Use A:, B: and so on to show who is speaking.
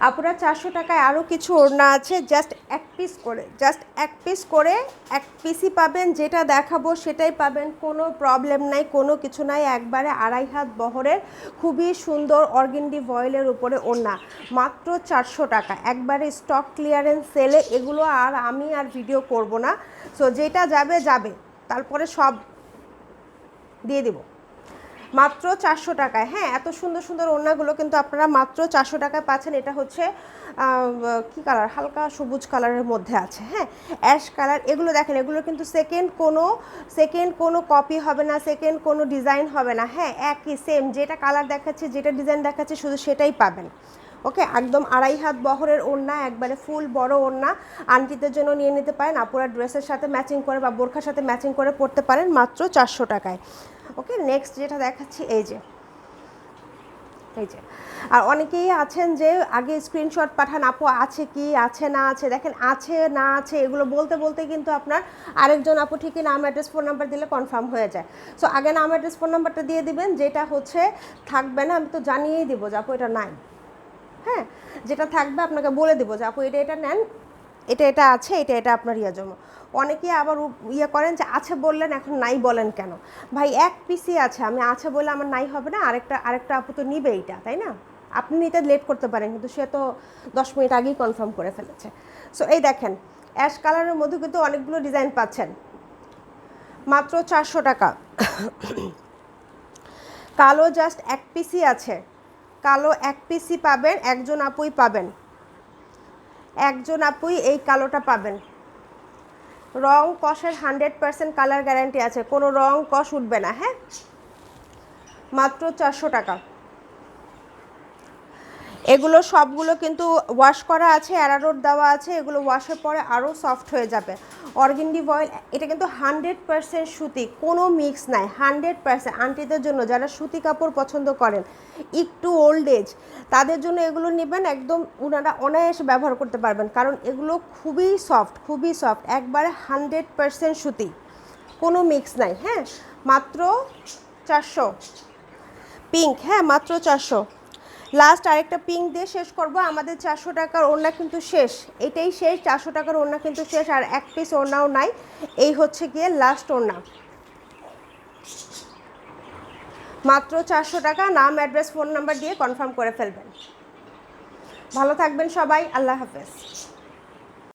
A: আপুরা চারশো টাকায় আরও কিছু ওড়না আছে। জাস্ট এক পিস করে জাস্ট এক পিস করে এক পিসই পাবেন। যেটা দেখাবো সেটাই পাবেন। কোনো প্রবলেম নাই, কোনো কিছু নাই। একবারে আড়াই হাত বহরের খুবই সুন্দর অর্গেন্ডি ভয়েলের উপরে ওড়না। মাত্র চারশো টাকা। একবারে স্টক ক্লিয়ারেন্স সেলে এগুলো আর আমি আর ভিডিও করব না। সো যেটা যাবে যাবে। তারপরে সব দিয়ে দিব। মাত্র চারশো টাকায়। হ্যাঁ এত সুন্দর সুন্দর ওড়নাগুলো কিন্তু আপনারা মাত্র চারশো টাকায় পাচ্ছেন। এটা হচ্ছে কি কালার হালকা সবুজ কালারের মধ্যে আছে। হ্যাঁ অ্যাশ কালার এগুলো দেখেন, এগুলো কিন্তু সেকেন্ড কোনো সেকেন্ড কোনো কপি হবে না সেকেন্ড কোনো ডিজাইন হবে না। হ্যাঁ একই সেম যেটা কালার দেখাচ্ছে, যেটা ডিজাইন দেখাচ্ছে, শুধু সেটাই পাবেন। ওকে, একদম আড়াই হাত বহরের ওড়না, একবারে ফুল বড় ওড়না। আন্টিদের জন্য নিয়ে নিতে পারেন, আপুরা ড্রেসের সাথে ম্যাচিং করে বা বোরখার সাথে ম্যাচিং করে পরতে পারেন মাত্র চারশো টাকায়। ওকে, নেক্সট যেটা দেখাচ্ছি, এই যে এই যে। আর অনেকেই আছেন যে আগে স্ক্রিনশট পাঠান, আপু, আছে কি? আছে না আছে? দেখেন, আছে না আছে, এগুলো বলতে বলতে কিন্তু আপনার আরেকজন আপু ঠিকই নাম, অ্যাড্রেস, ফোন নাম্বার দিলে কনফার্ম হয়ে যায়। সো, আগে নাম, অ্যাড্রেস, ফোন নাম্বারটা দিয়ে দিবেন, যেটা হচ্ছে, থাকবে না, আমি তো জানিয়েই দিব যে, আপু, এটা নাই। হ্যাঁ? যেটা থাকবে আপনাকে বলে দেবো যে, আপু, এটা এটা নেন, এটা এটা আছে, এটা এটা আপনার ইয়ে জন্য অনেকেই আবার ইয়ে করেন যে আছে বললেন, এখন নাই বলেন কেন? ভাই, এক পিসি আছে, আমি আছে বলে আমার নাই হবে না, আরেকটা আরেকটা আপু তো নিবে এইটা, তাই না? আপনি নিতে লেট করতে পারেন, কিন্তু সে তো দশ মিনিট আগেই কনফার্ম করে ফেলেছে। সো এই দেখেন অ্যাশ কালারের মধ্যে কিন্তু অনেকগুলো ডিজাইন পাচ্ছেন। মাত্র চারশো টাকা। কালো জাস্ট এক পিসই আছে। কালো এক পিসই পাবেন, একজন আপুই পাবেন। একজন আপুই এই কালোটা পাবেন। রং কষের হান্ড্রেড পারসেন্ট কালার গ্যারান্টি আছে। কোনো রং কষ উঠবে না হ্যাঁ? মাত্র চারশো টাকা। এগুলো সবগুলো কিন্তু ওয়াশ করা আছে অ্যারারোড দেওয়া আছে, এগুলো ওয়াশের পরে আরও সফট হয়ে যাবে। অর্গেন্ডি ভয়েল এটা কিন্তু হান্ড্রেড পার্সেন্ট সুতি, কোনো মিক্স নাই হান্ড্রেড পার্সেন্ট আন্টিদের জন্য, যারা সুতি কাপড় পছন্দ করেন, একটু ওল্ড এজ তাদের জন্য এগুলো নেবেন একদম ওনারা অনায়াসে ব্যবহার করতে পারবেন, কারণ এগুলো খুবই সফট খুবই সফট একবারে হান্ড্রেড পার্সেন্ট সুতি, কোনো মিক্স নাই হ্যাঁ? মাত্র চারশো পিঙ্ক হ্যাঁ মাত্র চারশো। লাস্ট আরেকটা পিঙ্ক দিয়ে শেষ করব। আমাদের চারশো টাকার ওড়না কিন্তু শেষ। এটাই শেষ, চারশো টাকার ওড়না কিন্তু শেষ, আর এক পিস ওড়নাও নাই। এই হচ্ছে গিয়ে লাস্ট ওড়না। মাত্র চারশো টাকা, নাম অ্যাড্রেস ফোন নাম্বার দিয়ে কনফার্ম করে ফেলবেন। ভালো থাকবেন সবাই, আল্লাহ হাফেজ।